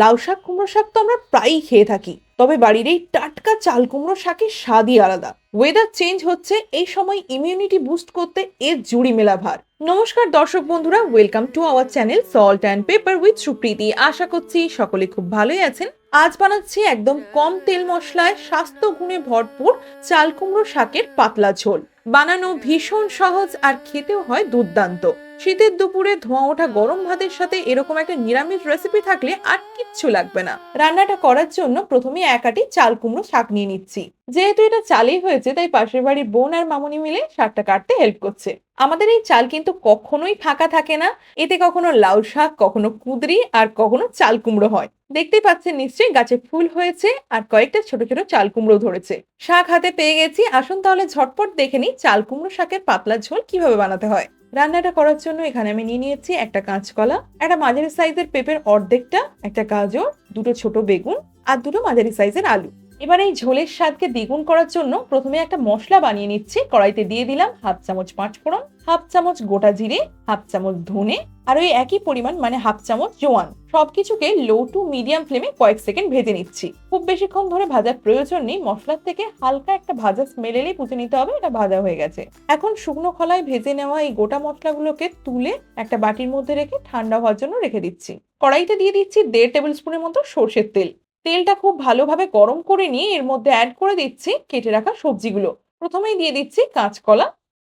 লাউ শাক, কুমড়ো শাক তো আমরা প্রায়ই খেয়ে থাকি। তবে বাড়ির এই টাটকা চাল, কুমড়ো শাকের স্বাদই আলাদা। ওয়েদার চেঞ্জ হচ্ছে, এই সময় ইমিউনিটি বুস্ট করতে এর জুড়ি মেলা ভার। নমস্কার দর্শক বন্ধুরা welcome to our channel salt and pepper with Supriti আশা করছি সকলে খুব ভালোই আছেন। আজ বানাচ্ছি একদম কম তেল মশলায় স্বাস্থ্য গুণে ভরপুর চাল, কুমড়ো শাকের পাতলা ঝোল। বানানো ভীষণ সহজ আর খেতেও হয় দুর্দান্ত। শীতের দুপুরে ধোঁয়া ওঠা গরম ভাতের সাথে এরকম একটা নিরামিষ রেসিপি থাকলে আর কিচ্ছু লাগবে না। রান্নাটা করার জন্য প্রথমে এক আটি চাল কুমড়ো শাক নিয়ে নিচ্ছি। যেহেতু এটা চালেই হয়েছে, তাই পাশের বাড়ির বোন আর মামুনি মিলে শাকটা কাটতে হেল্প করছে। আমাদের এই চাল কিন্তু কখনোই ফাঁকা থাকে না। এতে কখনো লাউ শাক, কখনো কুদরি আর কখনো চাল কুমড়ো হয়। দেখতেই পাচ্ছেন নিশ্চয়ই গাছে ফুল হয়েছে আর কয়েকটা ছোট ছোট চাল কুমড়ো ধরেছে। শাক হাতে পেয়ে গেছি। আসুন তাহলে ঝটপট দেখে নিই চাল কুমড়ো শাকের পাতলা ঝোল কীভাবে বানাতে হয়। রান্নাটা করার জন্য এখানে আমি নিয়ে নিয়েছি একটা কাঁচকলা, একটা মাঝারি সাইজের পেঁপের অর্ধেকটা, একটা গাজর, দুটো ছোট বেগুন আর দুটো মাঝারি সাইজের আলু। এবার এই ঝোলের স্বাদকে দ্বিগুণ করার জন্য প্রথমে একটা মশলা বানিয়ে নিচ্ছি। কড়াইতে দিয়ে দিলাম হাফ চামচ পাঁচ ফোড়ন, হাফ চামচ গোটা জিরে, হাফ চামচ ধনে আর ওই একই পরিমাণ মানে হাফ চামচ জোয়ান। সবকিছুকে লো টু মিডিয়াম ফ্লেমে কয়েক সেকেন্ড ভেজে নিচ্ছি। খুব বেশিক্ষণ ধরে ভাজার প্রয়োজন নেই, মশলার থেকে হালকা একটা ভাজা স্মেল এলেই বুঝে নিতে হবে, এটা ভাজা হয়ে গেছে। এখন শুকনো খলায় ভেজে নেওয়া এই গোটা মশলাগুলোকে তুলে একটা বাটির মধ্যে রেখে ঠান্ডা হওয়ার জন্য রেখে দিচ্ছি। কড়াইতে দিয়ে দিচ্ছি দেড় টেবিল স্পুনের মতো সর্ষের তেল। তেলটা খুব ভালোভাবে গরম করে নিয়ে এর মধ্যে অ্যাড করে দিচ্ছি কেটে রাখা সবজিগুলো। প্রথমেই দিয়ে দিচ্ছি কাঁচকলা,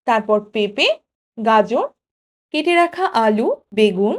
তারপর পেঁপে, গাজর, কেটে রাখা আলু, বেগুন,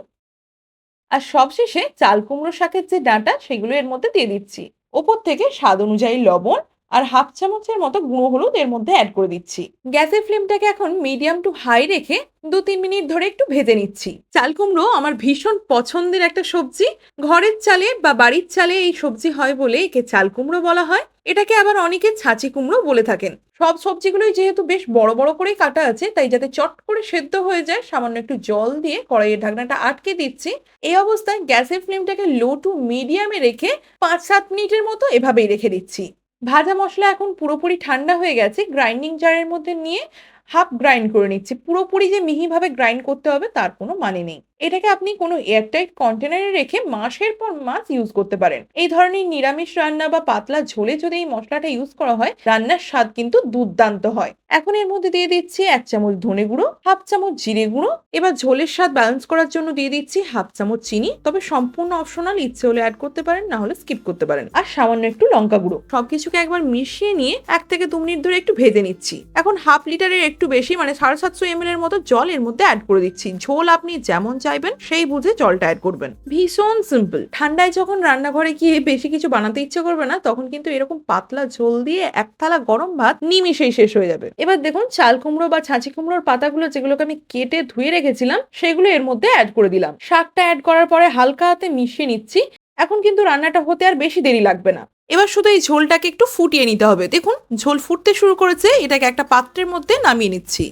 আর সবশেষে চাল কুমড়ো শাকের যে ডাঁটা সেগুলো এর মধ্যে দিয়ে দিচ্ছি। ওপর থেকে স্বাদ অনুযায়ী লবণ আর হাফ চামচের মতো গুঁড়ো হলুদ এর মধ্যে অ্যাড করে দিচ্ছি। গ্যাসের ফ্লেমটাকে এখন মিডিয়াম টু হাই রেখে দু তিন মিনিট ধরে একটু ভেজে নিচ্ছি। চাল কুমড়ো আমার ভীষণ পছন্দের একটা সবজি। ঘরের চালে বা বাড়ির চালে এই সবজি হয় বলে একে চাল কুমড়ো বলা হয়। এটাকে আবার অনেকে ছাঁচি কুমড়ো বলে থাকেন। সব সবজিগুলোই যেহেতু বেশ বড় বড় করেই কাটা আছে, তাই যাতে চট করে সেদ্ধ হয়ে যায়, সামান্য একটু জল দিয়ে কড়াইয়ের ঢাকনাটা আটকে দিচ্ছি। এই অবস্থায় গ্যাসের ফ্লেমটাকে লো টু মিডিয়ামে রেখে পাঁচ সাত মিনিটের মতো এভাবেই রেখে দিচ্ছি। ভাজা মশলা এখন পুরোপুরি ঠান্ডা হয়ে গেছে গ্রাইন্ডিং জারের মধ্যে নিয়ে হাফ গ্রাইন্ড করে নিচ্ছি। পুরোপুরি যে মিহিভাবে গ্রাইন্ড করতে হবে, তার কোনো মানে নেই। এটাকে আপনি কোনো এয়ারটাইট কন্টেনারে রেখে মাসের পর মাস ইউজ করতে পারেন। এই ধরনের নিরামিষ রান্না বা পাতলা ঝোলে যদি এই মশলাটা ইউজ করা হয়, রান্নার স্বাদ কিন্তু দুর্দান্ত হয়। এখন এর মধ্যে দিয়ে দিচ্ছি এক চামচ ধনে গুঁড়ো, হাফ চামচ জিরে গুঁড়ো। এবার ঝোলের স্বাদ ব্যালেন্স করার জন্য দিয়ে দিচ্ছি হাফ চামচ চিনি। তবে সম্পূর্ণ অপশনাল ইচ্ছে হলে অ্যাড করতে পারেন, না হলে স্কিপ করতে পারেন। আর সামান্য একটু লঙ্কা গুঁড়ো। সবকিছুকে একবার মিশিয়ে নিয়ে এক থেকে দু মিনিট ধরে একটু ভেজে নিচ্ছি। এখন হাফ লিটারের একটু বেশি মানে সাড়ে সাতশো এম এর মতো জল এর মধ্যে অ্যাড করে দিচ্ছি। ঝোল আপনি যেমন চাইবেন সেই বুঝে জলটা অ্যাড করবেন। ভীষণ সিম্পল ঠান্ডায় যখন রান্নাঘরে গিয়ে বেশি কিছু বানাতে ইচ্ছে করবে না, তখন কিন্তু এরকম পাতলা ঝোল দিয়ে এক থালা গরম ভাত নিমিশেই শেষ হয়ে যাবে। এবার দেখুন, চাল কুমড়ো বা ছাঁচি কুমড়োর পাতাগুলো যেগুলোকে আমি কেটে ধুয়ে রেখেছিলাম, সেগুলো এর মধ্যে অ্যাড করে দিলাম। শাকটা অ্যাড করার পরে হালকা হাতে মিশিয়ে নিচ্ছি। এখন কিন্তু রান্নাটা হতে আর বেশি দেরি লাগবে না। এবার শুধু এই ঝোলটাকে একটু ফুটিয়ে নিতে হবে। দেখুন, ঝোল ফুটতে শুরু করেছে, এটাকে একটা পাত্রের মধ্যে নামিয়ে নিচ্ছি।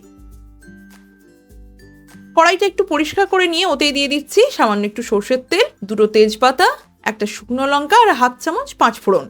কড়াইটা একটু পরিষ্কার করে নিয়ে ওতেই দিয়ে দিচ্ছি সামান্য একটু সর্ষের তেল, দুটো তেজপাতা, একটা শুকনো লঙ্কা আর হাত চামচ পাঁচ ফোড়ন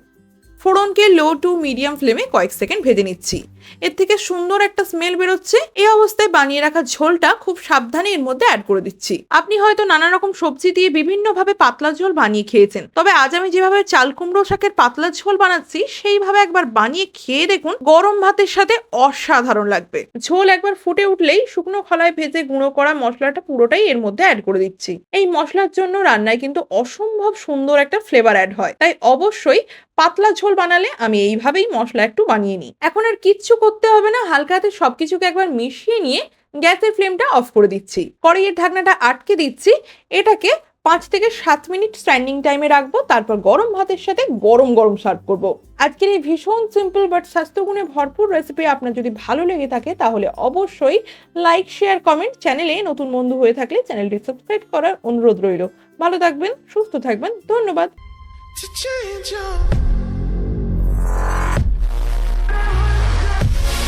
ফোড়নকে লো টু মিডিয়াম ফ্লেমে কয়েক সেকেন্ড ভেজে নিচ্ছি। এর থেকে সুন্দর একটা স্মেল বেরোচ্ছে। এই অবস্থায় বানিয়ে রাখা ঝোলটা খুব সাবধানে এর মধ্যে অ্যাড করে দিচ্ছি। আপনি হয়তো নানা রকম সবজি দিয়ে বিভিন্নভাবে পাতলা ঝোল বানিয়ে খেয়েছেন। তবে আজ আমি যেভাবে চাল কুমড়ো শাকের পাতলা ঝোল বানাচ্ছি, সেইভাবে একবার বানিয়ে খেয়ে দেখুন গরম ভাতের সাথে অসাধারণ লাগবে। ঝোল একবার ফুটে উঠলেই শুকনো খলায় ভেজে গুঁড়ো করা মশলাটা পুরোটাই এর মধ্যে অ্যাড করে দিচ্ছি। এই মশলার জন্য রান্নায় কিন্তু অসম্ভব সুন্দর একটা ফ্লেভার অ্যাড হয়। তাই অবশ্যই পাতলা ঝোল বানালে আমি এইভাবেই মশলা একটু বানিয়ে নিই। এখন আর কিচ্ছু করতে হবে না, হালকা হাতে সবকিছুকে একবার মিশিয়ে নিয়ে গ্যাসের ফ্লেমটা অফ করে দিচ্ছি। কড়াইয়ের ঢাকনাটা আটকে দিচ্ছি, এটাকে পাঁচ থেকে সাত মিনিট স্ট্যান্ডিং টাইমে রাখব, তারপর গরম ভাতের সাথে গরম গরম সার্ভ করব। আজকের এই ভীষণ সিম্পল বাট স্বাস্থ্যগুণে ভরপুর রেসিপি আপনার যদি ভালো লেগে থাকে, তাহলে অবশ্যই লাইক, শেয়ার, কমেন্ট চ্যানেলে নতুন বন্ধু হয়ে থাকলে চ্যানেলটি সাবস্ক্রাইব করার অনুরোধ রইল। ভালো থাকবেন, সুস্থ থাকবেন, ধন্যবাদ।